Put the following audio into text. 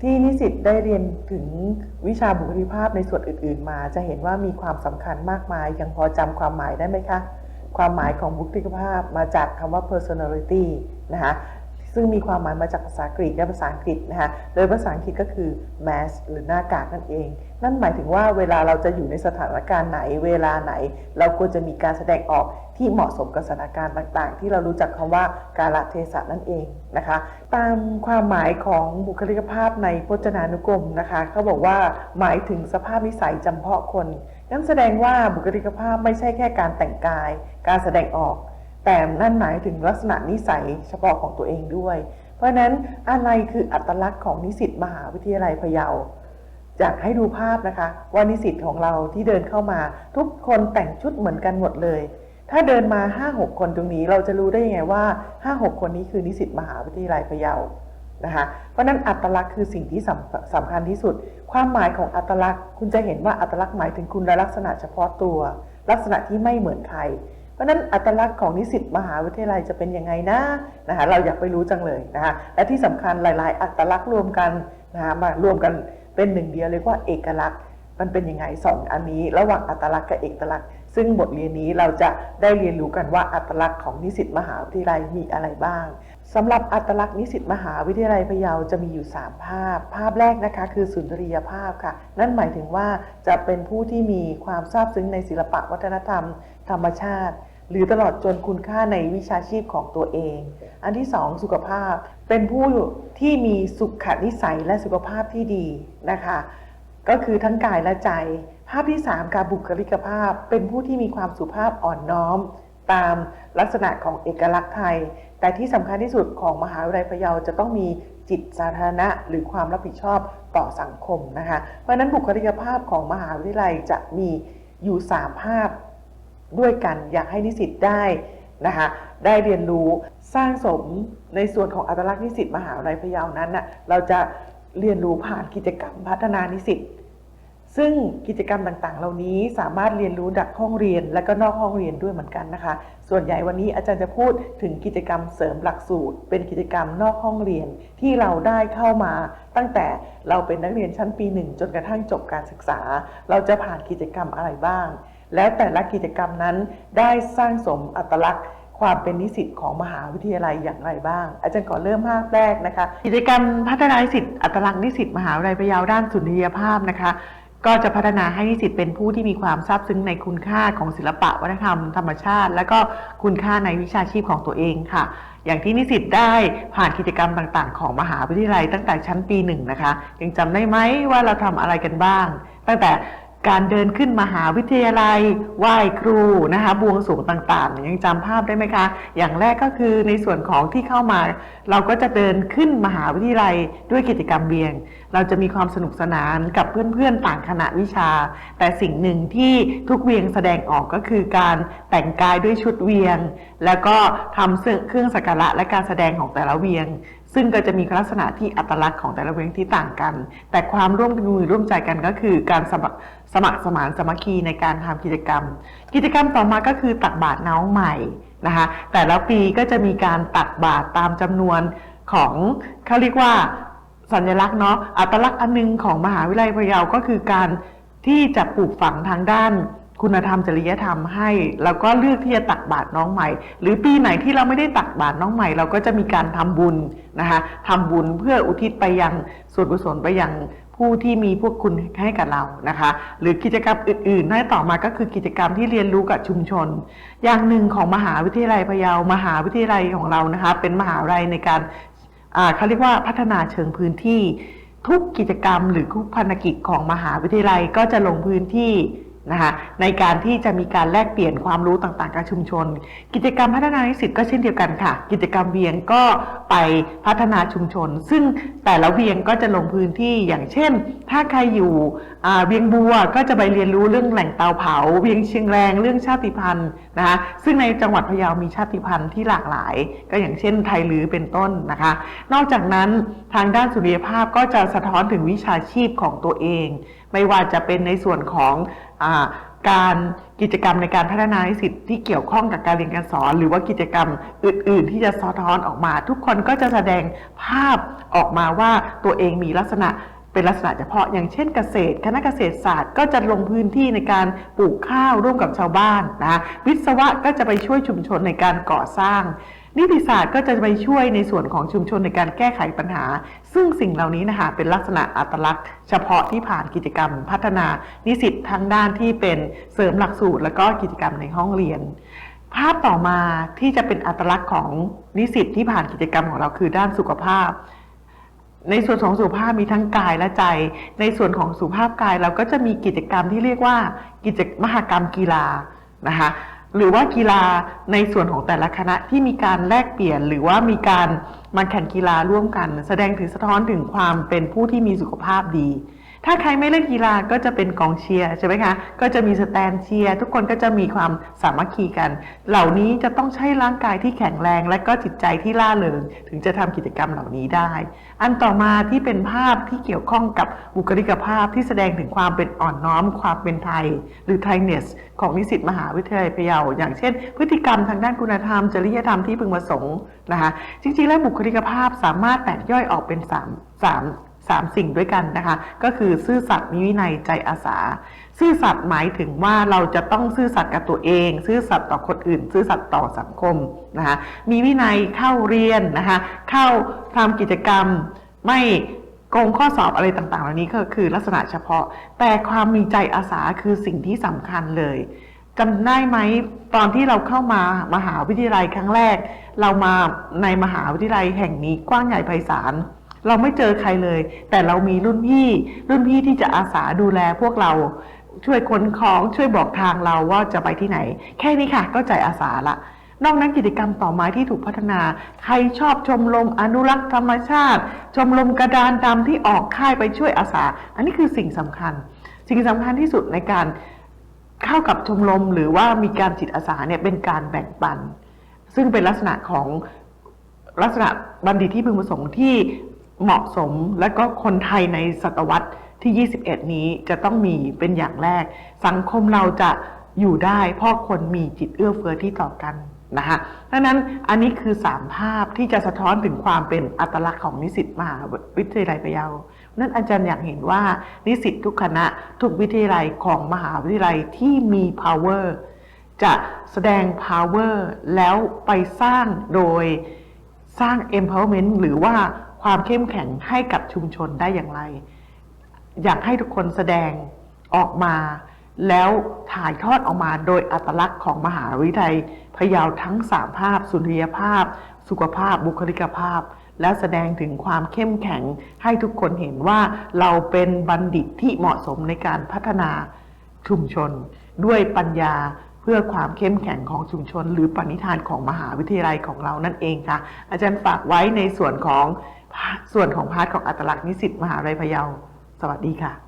ที่นิสิตได้เรียนถึงวิชาบุคลิกภาพในส่วนอื่น ๆ มา จะเห็นว่ามีความสำคัญมากมาย ยังพอจำความหมายได้ไหมคะ ความหมายของบุคลิกภาพมาจากคำว่า personality นะคะ ซึ่งมีความหมายมาจากภาษากรีกและภาษาอังกฤษนะคะโดยภาษาอังกฤษก็คือ mask หรือหน้ากากนั่นเอง นั่นหมายถึงว่าเวลาเราจะอยู่ในสถานการณ์ไหน เวลาไหน เราควรจะมีการแสดงออกที่เหมาะสมกับสถานการณ์ต่าง ๆ ที่เรารู้จักคำว่าการลเทศะนั่นเองนะคะ ตามความหมายของบุคลิกภาพในพจนานุกรมนะคะเขาบอกว่าหมายถึงสภาพนิสัยจำเพาะคนนั่นแสดงว่าบุคลิกภาพไม่ใช่แค่การแต่งกาย การแสดงออก แต่นั่นหมายถึงลักษณะนิสัยเฉพาะของตัวเองด้วย เพราะฉะนั้นอะไรคืออัตลักษณ์ของนิสิตมหาวิทยาลัยพะเยาอยากให้ดูภาพนะคะว่านิสิตของเราที่เดินเข้ามา ทุกคนแต่งชุดเหมือนกันหมดเลย ถ้าเดินมา 5-6 คนตรงนี้เราจะรู้ได้ยังไงว่า 5-6 คนนี้คือนิสิตมหาวิทยาลัยพะเยานะคะเพราะนั้นอัตลักษณ์คือสิ่งที่สำสำคัญที่สุด ความหมายของอัตลักษณ์ คุณจะเห็นว่าอัตลักษณ์หมายถึงคุณลักษณะเฉพาะตัว ลักษณะที่ไม่เหมือนใคร เพราะนั้นอัตลักษณ์ของนิสิตมหาวิทยาลัยจะเป็นยังไงนะนะคะเราอยากไปรู้จังเลยนะคะและที่สำคัญหลาย ๆ อัตลักษณ์รวมกันนะคะมารวมกันเป็นหนึ่งเดียวเรียกว่าเอกลักษณ์ มันเป็นยังไงสองอันนี้ ระหว่างอัตลักษณ์กับเอกลักษณ์ ซึ่งบทเรียนนี้เราจะได้เรียนรู้กันว่าอัตลักษณ์ของนิสิตมหาวิทยาลัยมีอะไรบ้างสำหรับอัตลักษณ์นิสิตมหาวิทยาลัยพะเยาจะมีอยู่ 3 ภาพ ภาพแรกนะคะคือสุนทรียภาพค่ะ นั่นหมายถึงว่าจะเป็นผู้ที่มีความซาบซึ้งในศิลปะวัฒนธรรม ธรรมชาติ หรือตลอดจนคุณค่าในวิชาชีพของตัวเอง อันที่ 2 สุขภาพเป็นผู้ที่มีสุขนิสัยและสุขภาพที่ดีนะคะก็คือทั้งกายและใจ ภาพที่ 3 การบุคลิกภาพ เป็นผู้ที่มีความสุภาพอ่อนน้อม ตามลักษณะของเอกลักษณ์ไทย แต่ที่สำคัญที่สุดของมหาวิทยาลัยพะเยาจะต้องมีจิตสาธารณะ หรือความรับผิดชอบต่อสังคมนะคะ เพราะฉะนั้นบุคลิกภาพของมหาวิทยาลัยจะมีอยู่ 3 ภาพ ด้วยกันอยากให้นิสิตได้นะคะได้เรียนรู้สร้างสมในส่วนของอัตลักษณ์นิสิตมหาวิทยาลัยพะเยานั้นน่ะเราจะเรียนรู้ผ่านกิจกรรมพัฒนานิสิตซึ่งกิจกรรมต่างๆ เหล่านี้สามารถเรียนรู้จากห้องเรียนและก็นอกห้องเรียนด้วยเหมือนกันนะคะ ส่วนใหญ่วันนี้อาจารย์จะพูดถึงกิจกรรมเสริมหลักสูตร เป็นกิจกรรมนอกห้องเรียนที่เราได้เข้ามา ตั้งแต่เราเป็นนักเรียนชั้นปีหนึ่งจนกระทั่งจบการศึกษา เราจะผ่านกิจกรรมอะไรบ้าง แล้วแต่ละกิจกรรมนั้นได้สร้างสมอัตลักษณ์ ความเป็นนิสิตของมหาวิทยาลัยอย่างไรบ้าง อาจารย์ขอเริ่มภาพแรกนะคะ กิจกรรมพัฒนานิสิตอัตลักษณ์นิสิตมหาวิทยาลัยพะเยาด้านสุนทรียภาพนะคะก็จะพัฒนาให้นิสิตเป็นผู้ที่มีความซาบซึ้งในคุณค่าของศิลปะวัฒนธรรมธรรมชาติ และก็คุณค่าในวิชาชีพของตัวเองค่ะ อย่างที่นิสิตได้ผ่านกิจกรรมต่างๆ ของมหาวิทยาลัยตั้งแต่ชั้นปีหนึ่งนะคะยังจำได้ไหมว่าเราทำอะไรกันบ้าง ตั้งแต่ การเดินขึ้นมหาวิทยาลัยไหว้ครูนะคะบวงสรวงต่างๆ ยังจำภาพได้ไหมคะ อย่างแรกก็คือในส่วนของที่เข้ามา เราก็จะเดินขึ้นมหาวิทยาลัยด้วยกิจกรรมเวียง เราจะมีความสนุกสนานกับเพื่อนๆต่างคณะวิชา แต่สิ่งหนึ่งที่ทุกเวียงแสดงออกก็คือการแต่งกายด้วยชุดเวียง แล้วก็ทำเครื่องสักการะและการแสดงของแต่ละเวียง ซึ่งก็จะมีลักษณะที่อัตลักษณ์ของแต่ละเวงที่ต่างกัน แต่ความร่วมมือร่วมใจกันก็คือการสมัครสมัครสมานสมัคคีในการทำกิจกรรม กิจกรรมต่อมาก็คือตักบาตรน้องใหม่นะคะแต่ละปีก็จะมีการตักบาตรตามจำนวนของเขาเรียกว่าสัญลักษณ์เนาะอัตลักษณ์อันหนึงของมหาวิทยาลัยพะเยาก็คือการที่จะปลูกฝังทางด้าน คุณธรรมจริยธรรมให้ แล้วก็เลือกที่จะตักบาตรน้องใหม่ หรือปีไหนที่เราไม่ได้ตักบาตรน้องใหม่ เราก็จะมีการทำบุญนะคะทำบุญเพื่ออุทิศไปยังส่วนกุศลไปยังผู้ที่มีพวกคุณให้กับเรานะคะ หรือกิจกรรมอื่นๆให้ต่อมาก็คือกิจกรรมที่เรียนรู้กับชุมชน อย่างหนึ่งของมหาวิทยาลัยพะเยามหาวิทยาลัยของเรานะคะ เป็นมหาวิทยาลัยในการเขาเรียกว่าพัฒนาเชิงพื้นที่ ทุกกิจกรรมหรือทุกพันธกิจของมหาวิทยาลัยก็จะลงพื้นที่ นะคะในการที่จะมีการแลกเปลี่ยนความรู้ต่างๆ กับชุมชน กิจกรรมพัฒนานิสิตก็เช่นเดียวกันค่ะ กิจกรรมเวียงก็ไปพัฒนาชุมชน ซึ่งแต่ละเวียงก็จะลงพื้นที่อย่างเช่น ถ้าใครอยู่เวียงบัวก็จะไปเรียนรู้เรื่องแหล่งเตาเผา เวียงเชียงแรงเรื่องชาติพันธุ์ นะคะซึ่งในจังหวัดพะเยามีชาติพันธุ์ที่หลากหลาย ก็อย่างเช่นไทยลือเป็นต้นนะคะ นอกจากนั้นทางด้านสุริยภาพก็จะสะท้อนถึงวิชาชีพของตัวเอง ไม่ว่าจะเป็นในส่วนของอการกิจกรรมในการพัฒนานิสิตที่เกี่ยวข้องกับการเรียนการสอน หรือว่ากิจกรรมอื่น ๆ ที่จะสะท้อนออกมา ทุกคนก็จะแสดงภาพออกมาว่าตัวเองมีลักษณะ เป็นลักษณะเฉพาะอย่างเช่นเกษตร คณะเกษตรศาสตร์ก็จะลงพื้นที่ในการปลูกข้าวร่วมกับชาวบ้านนะวิศวะก็จะไปช่วยชุมชนในการก่อสร้าง นิติศาสตร์ก็จะไปช่วยในส่วนของชุมชนในการแก้ไขปัญหา ซึ่งสิ่งเหล่านี้นะคะเป็นลักษณะอัตลักษณ์ เฉพาะที่ผ่านกิจกรรม พัฒนานิสิตทั้งด้านที่เป็นเสริมหลักสูตร และก็กิจกรรมในห้องเรียนภาพต่อมาที่จะเป็นอัตลักษณ์ของนิสิตที่ผ่านกิจกรรมของเราคือด้านสุขภาพ ในส่วนของสุขภาพมีทั้งกายและใจ ในส่วนของสุขภาพกายเราก็จะมีกิจกรรมที่เรียกว่ากิจมหกรรมกีฬานะคะหรือว่ากีฬาในส่วนของแต่ละคณะที่มีการแลกเปลี่ยน หรือว่ามีการมาแข่งกีฬาร่วมกัน แสดงถึงสะท้อนถึงความเป็นผู้ที่มีสุขภาพดี ถ้าใครไม่เล่นกีฬาก็จะเป็นกองเชียร์ใช่ไหมคะ ก็จะมีสแตนเชียร์ทุกคนก็จะมีความสามัคคีกัน เหล่านี้จะต้องใช้ร่างกายที่แข็งแรง และก็จิตใจที่ล่าเริงถึงจะทำกิจกรรมเหล่านี้ได้ อันต่อมาที่เป็นภาพที่เกี่ยวข้องกับบุคลิกภาพที่แสดงถึงความเป็นอ่อนน้อม ความเป็นไทย หรือไทยเนสของนิสิตมหาวิทยาลัยพะเยาอย่างเช่น พฤติกรรมทางด้านคุณธรรม จริยธรรมที่พึงประสงค์นะคะจริงๆแล้วบุคลิกภาพสามารถแตกย่อยออกเป็น3 3 สามสิ่งด้วยกันนะคะ ก็คือซื่อสัตย์มีวินัยใจอาสา ซื่อสัตย์หมายถึงว่าเราจะต้องซื่อสัตย์กับตัวเอง ซื่อสัตย์ต่อคนอื่น ซื่อสัตย์ต่อสังคมนะคะมีวินัยเข้าเรียนนะคะเข้าทำกิจกรรมไม่โกงข้อสอบอะไรต่างๆเหล่านี้ก็คือลักษณะเฉพาะ แต่ความมีใจอาสาคือสิ่งที่สำคัญเลยจำได้ไหมตอนที่เราเข้ามามหาวิทยาลัยครั้งแรก เรามาในมหาวิทยาลัยแห่งนี้กว้างใหญ่ไพศาล เราไม่เจอใครเลย แต่เรามีรุ่นพี่รุ่นพี่ที่จะอาสาดูแลพวกเราช่วยขนของช่วยบอกทางเราว่าจะไปที่ไหน แค่นี้ค่ะ ก็ใจอาสาละนอกนั้นกิจกรรมต่อไมาที่ถูกพัฒนา ใครชอบชมรมอนุรักษ์ธรรมชาติ ชมรมกระดานดำที่ออกค่ายไปช่วยอาสา อันนี้คือสิ่งสำคัญ สิ่งสำคัญที่สุดในการเข้ากับชมรมหรือว่ามีการจิตอาสาเนี่ยเป็นการแบ่งปัน ซึ่งเป็นลักษณะของลักษณะบัณฑิตที่พึงประสงค์ที่ เหมาะสมและก็คนไทยในศตวรรษที่ 21 นี้จะต้องมีเป็นอย่างแรก สังคมเราจะอยู่ได้เพราะคนมีจิตเอื้อเฟื้อที่ต่อกันนะคะดังนั้นอันนี้คือ 3 ภาพที่จะสะท้อนถึงความเป็นอัตลักษณ์ของนิสิตมหาวิทยาลัยพะเยานั่นอาจารย์อยากเห็นว่านิสิตทุกคณะทุกวิทยาลัยของมหาวิทยาลัยที่มี power จะแสดง power แล้วไปสร้างโดยสร้าง empowerment หรือว่า ความเข้มแข็งให้กับชุมชนได้อย่างไร อยากให้ทุกคนแสดงออกมา แล้วถ่ายทอดออกมาโดยอัตลักษณ์ของมหาวิทยาลัยพะเยาทั้งสามภาพ สุนทรียภาพ สุขภาพ บุคลิกภาพ และแสดงถึงความเข้มแข็งให้ทุกคนเห็นว่าเราเป็นบัณฑิตที่เหมาะสมในการพัฒนาชุมชน ด้วยปัญญา พื่อความเข้มแข็งของชุมชน หรือปณิธานของมหาวิทยาลัยของเรานั่นเองค่ะ อาจารย์ฝากไว้ในส่วนของส่วนของพาร์ทของอัตลักษณ์นิสิตมหาวิทยาลัยพะเยา สวัสดีค่ะ